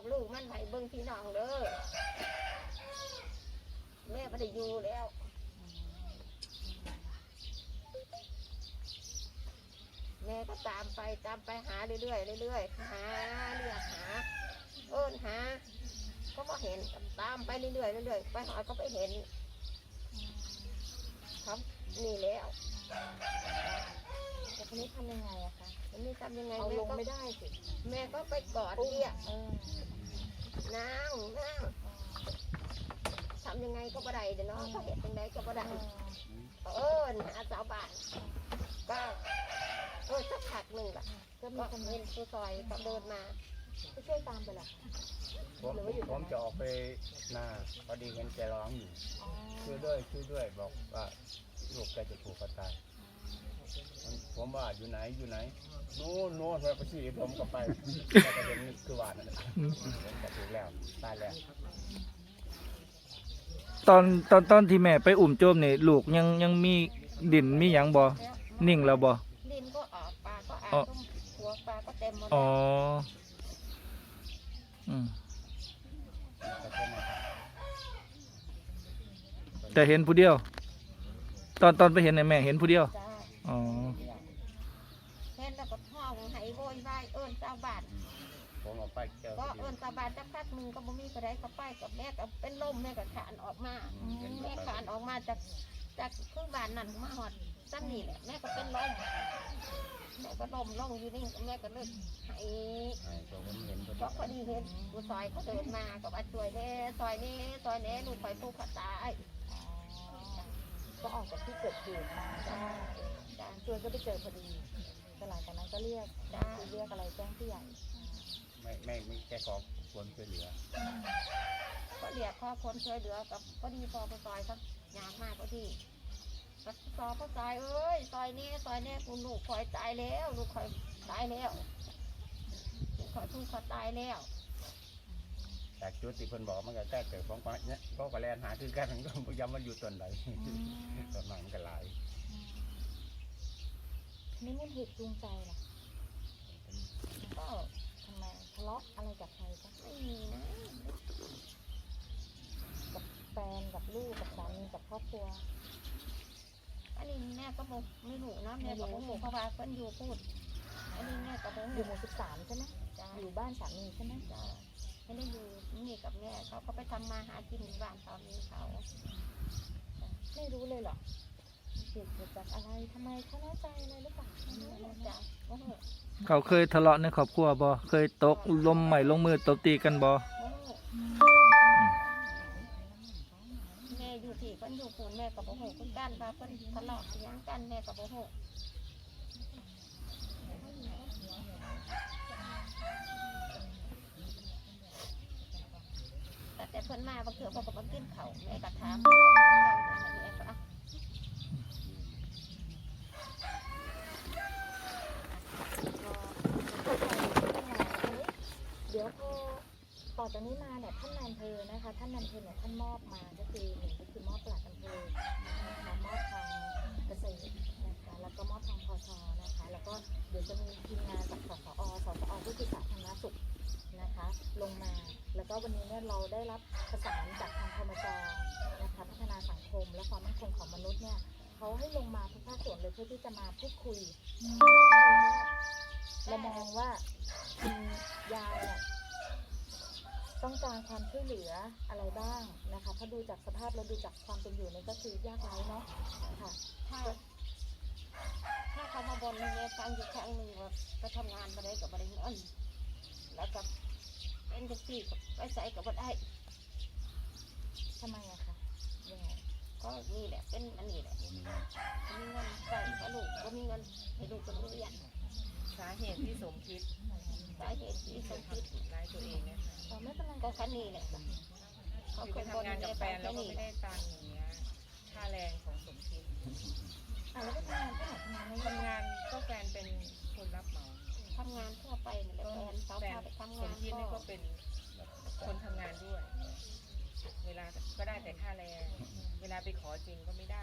บอกลูกมันให้เบิ่งพี่น้องเด้อแม่ไม่ได้อยู่แล้วแม่ก็ตามไปตามไปหาเรื่อยๆเรื่อยๆหาเรื่อยหา เอิ้นหา ก็มาเห็นตามไปเรื่อยๆเรื่อยๆไปหาก็ไปเห็นครับนี่แล้ว แต่ทีนี้ทำยังไงอะคะมันนี่ทำยังไงเอาแม่ลงก็ไม่ได้สิแม่ก็ไปกอดเรียกเออนางนางทำยังไงก็บ่ได้เดี๋ยวเนาะก็เห็นยังไงก็บ่ได้เออเออหาสาวบ้านก็เออสักพักหนึ่งล่ะก็มีก็คนเห็นผู้ซอยก็เดินมาก็ช่วยตามไปแหละผมผมจะออกไปนาพอดีเห็นแกร้องอยู่อ๋อช่วยด้วยช่วยด้วยบอกว่าลูกแกจะถูกกระตายมัน ผมว่าอยู่ไหนอยู่ไหนโน่นโน่นไปประชีผมก็ไปแต่ประเด็นนี่คือว่านั่นแหละผมก็ถูกแล้วตายแล้วตอนตอนตอนที่แม่ไปอุ่มโจมนี่ลูกยังยังมีดินมีหยังบ่แล้วนิ่งแล้วบ่ ดินก็ออกปลาก็อาอ๋อ ต้มหัวปลาก็เต็มหมดอ๋อแล้วอืมก็ใช่ไหมครับแต่เห็นผู้เดียว ตอนตอนไปเห็นน่ะแม่เห็นผู้เดียว จ้า อ๋อ เห็นแล้วก็ท้องให้โวยวายเอิ้นชาวบ้านผมออกไปเจอก็พอดีเอิ้นชาวบ้านจักพักหนึงก็บ่มีกระไดก็ไปกับแม่ก็เป็นลมแม่ก็ขานออกมาเห็นแม่ไปขานออกมาจากจากเครื่องบ้านนั่นมาหอดสั้นนี่แหละแม่ก็เป็นลมแม่ก็ลมลงอยู่นี่แม่ก็เลยให้ไอ้ตัวผมเห็นพอเพดีราะพอดีเห็นผู้ซอยเขาเดินมาก็มาช่วยแน่ซอยนี้ซอยนี้ลูกไปผู้ขาตายก็ออกจากที่เกิดเหตุมาจ้าจ้าจ้าช่วยก็ไปเจอพอดี แต่หลังจากนั้นก็เรียกจ้าคือเรียกอะไรแจ้งผู้ใหญ่ไม่ไม่ไม่แกขอควรช่วยเหลือ ก็เรียกพ่อคนช่วยเหลือกับพอดีพอผู้ซอยเขาอยากมากพอดีก็ซอผู้ซอยเอ้ยซอยนี้ซอยนี้คุณลูกคอยตายแล้วลูกคอยตายแล้วลูกคอยผู้เขาตายแล้วจากจุดที่เพิ่นบอกมันก็แก้เกิดของก็เนี่ยก็กระแลนหาคือกันมันก็บ่ย้ำมันอยู่ต้นไหนต้นไม้มันก็หลาย นี่มันเหตุจูงใจเหรอก็ทำไมทะเลาะอะไรกับใครจ๊ะไม่มีนะกับแฟนกับลูกกับสามีกับครอบครัว อันนี้แม่ก็บอกไม่รู้นะแม่ก็บอกเพราะว่าเพิ่นอยู่พูด อันนี้แม่ก็บอกอยู่หมู่สิบสามใช่ไหมจ้าอยู่บ้านสามีใช่ไหมจ้าไม่ได้อยู่นี่กับแม่เขาก็ไปทำมาหากินที่บ้านสามีเขา ไม่รู้เลยเหรอ เหตุเกิดจากอะไรทำไมเขาน้อยใจอะไรหรือเปล่าไม่รู้เลยจ้าจ้ะโอ้โหเขาเคยทะเลาะในครอบครัวบ่เคยตกลมใหม่ลงมือตบตีกันบ่โอ้โหแม่อยู่ที่เพิ่นอยู่ปูนแม่กับโอ้โหเพิ่นกันว่าเพิ่นทะเลาะเสียงกันแม่กับโอ้โหแต่แต่เพิ่นมาบางเถื่อเพิ่นก็มากินเขาวแม่ก็ถามเพิ่นก็เล่าอย่างนี้แม่ก็เอา เดี๋ยวพอ ต่อจากนี้มาเนี่ยท่านนายอำเภอนะคะ ท่านนายอำเภอเนี่ยท่านมอบมาก็คือหนึ่งก็คือมอบปลัดอำเภอนะคะมอบทางเกษตรนะคะแล้วก็มอบทางพชนะคะ แล้วก็เดี๋ยวจะมีทีมงานจากสสอสสอก็คือสาธารณสุขนะคะ ลงมาแล้วก็วันนี้เนี่ยเราได้รับประสานจากทางพมจนะคะพัฒนาสังคม และความมั่นคงของมนุษย์เนี่ยเขาให้ลงมาทุกภาคส่วนเลยเพื่อที่จะมาพูดคุยเรามองว่ายาเนี่ย ต้องการความช่วยเหลืออะไรบ้างนะคะถ้าดูจากสภาพแล้วดูจากความเป็นอยู่เนี่ยก็คือยากไร้เนาะค่ะถ้าถ้าเขามาบนแม่ฟังอยู่ครั้งหนึ่งว่าไปทำงานมาได้กับมาได้เงินแล้วกับเป็นจังซี่กับไปใส่กับมาได้ทำไมอะคะยังไงก็นี่แหละเป็นอันนี้แหละผมมีมีเงินใส่ให้ลูกก็มีเงินให้ลูกก็เรียน สาเหตุที่สมคิดสาเหตุที่สมคิดร้ายตัวเองเนี่ยค่ะอ๋อไม่เป็นไรก็คันนี้แหละเขาคือเคไปยบนทำงานกับแฟแม่นแล้วก็นี่ไม่ได้ตังค์อย่างเงี้ยค่าแรงของสมคิดอะแล้วก็ทำงานที่ไหนทำงานไม่ได้ทำงานก็แฟนเป็นคนรับเหมาทำงานทั่วไปนี่แหละแฟนเขาแฟนพาไปทำสงามนคิดนี่ก็ก็เป็นคนทำงานด้วย เวลาก็ได้แต่ค่าแรง เวลาไปขอจริงก็ไม่ได้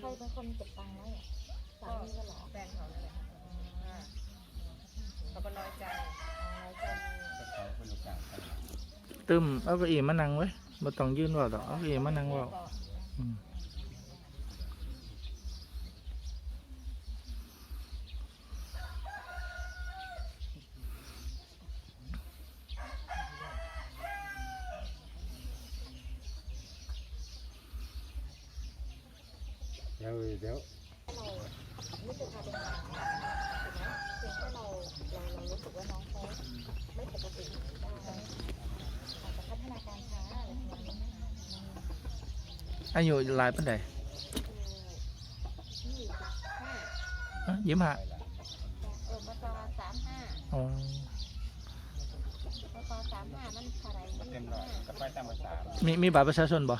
ใครเป็นคนเก็บตังค์ไว้อะสามีก็เหรอ แฟนเขานั่นแหละ ค่ะเขาก็น้อยใจอ๋อจะแต่ตึมเอาเก้าอี้มานั่งไว้บ่ต้องยืนเว้าดอกเอาเก้าอี้มานั่งเว้าอืมเดี๋ยวเดี๋ยว เราไม่เคยพาไปหาหมอถูกไหมเพียงแค่เราเราเรารู้สึกว่าน้องเขาไม่ปกติอาจจะพัฒนาการช้าอะไรประมาณนี้นะคะอายุหลายปานใดยี่สิบห้าอะยิ้มหาเออมาตอสามห้าอ๋อมาตอสามห้ามันเท่าไหร่เต็มร้อยก็ไปตามภาษามีมีบัตรประชาชนบ่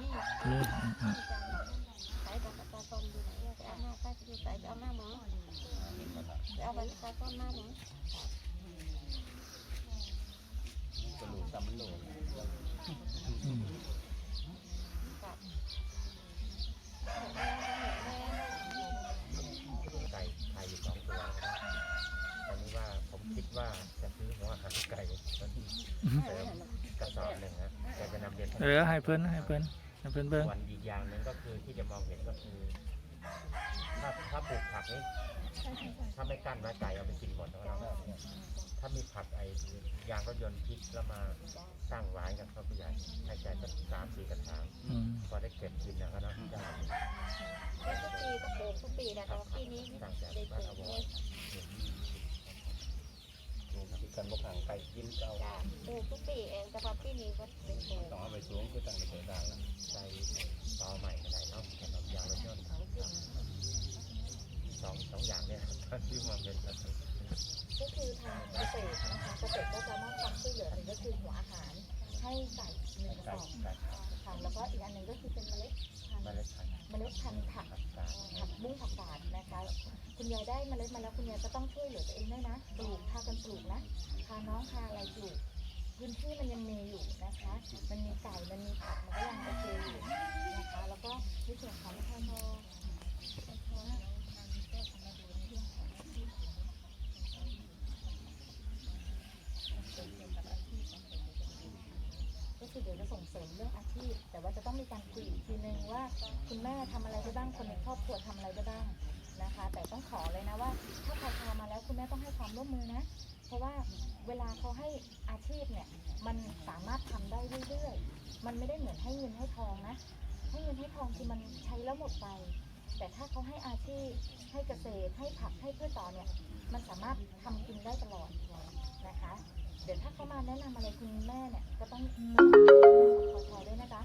นี่มีอื ไปเอาบัตระชาหน้าหมอกระดูกซ้ำมันโหลไก่ไข่อยู่สองตัวนะครับตอนนี้ว่าผมคิดว่าจะซื้อหัวอาหารไก่ตอนที่เติมกระสอบหนึ่งนะแต่จะนำเรียนเออให้เพิ่นให้เพิ่นให้เพิ่นเบิ่งส่วนอีกอย่างหนึ่งก็คือที่จะมองเห็นก็คือ ถ้าถ้าปลูกผักนี่ถ้าไม่กั้นไว้ไก่เอาไปกินหมดแล้วเราถ้ามีผักไอ้ยางรถยนต์พลิกแล้วมาตั้งไว้กับเขาผู้ใหญ่ให้ใจสักสามสี่กระถางอืมพอได้เก็บกินนะครับเนาะได้แล้วทุกปีก็ปลูกทุกปีนะแต่ว่าปีนี้ตั้งใจได้ปบ้านลูเรากบอกเลยที่กันบกห่างไก่กินเก่าจ้ะปลูกทุกปีเองแต่ว่าปีนี้ก็ได้ปลูกต้องเอาไปสูงคือตั้งแต่ได้ละ อีกอันหนึ่งก็คือเป็นเมล็ดพันเมธุ์ล็ดพันธุ์เมล็ดพันธุ์ผัก ผักกาดผักบุ้งผักกาดนะคะคุณยายได้เมล็ดมาแล้วคุณยายก็ต้องช่วยเหลือตัวเองด้วยนะปลูกพากันปลูกนะพาน้องพาอะไรปลูกพื้นที่มันยังมีอยู่นะคะ มันมีไก่มันมีผักมันก็ยังโอเคอยู่นะคะ แล้วก็ในส่วนของพมก็คือเดี๋ยวจะส่งเสริมเรื่องอาชีพ แต่ว่าจะต้องมีการคุยอีกทีนึงว่า คุณแม่ทำอะไรได้บ้างคนในครอบครัวทำอะไรได้บ้างนะคะ แต่ต้องขอเลยนะว่า ถ้าพาพามาแล้วคุณแม่ต้องให้ความร่วมมือนะ เพราะว่าเวลาเขาให้อาชีพเนี่ยมันสามารถทำได้เรื่อยๆมันไม่ได้เหมือนให้เงินให้ทองนะให้เงินให้ทองคือมันใช้แล้วหมดไป แต่ถ้าเขาให้อาชีพให้เกษตรให้ผักให้พืชต่อเนี่ยมันสามารถทำกินได้ตลอดนะคะ เดี๋ยวถ้าเขามาแนะนำอะไรคุณแม่เนี่ยก็ต้องขอขอด้วยนะคะ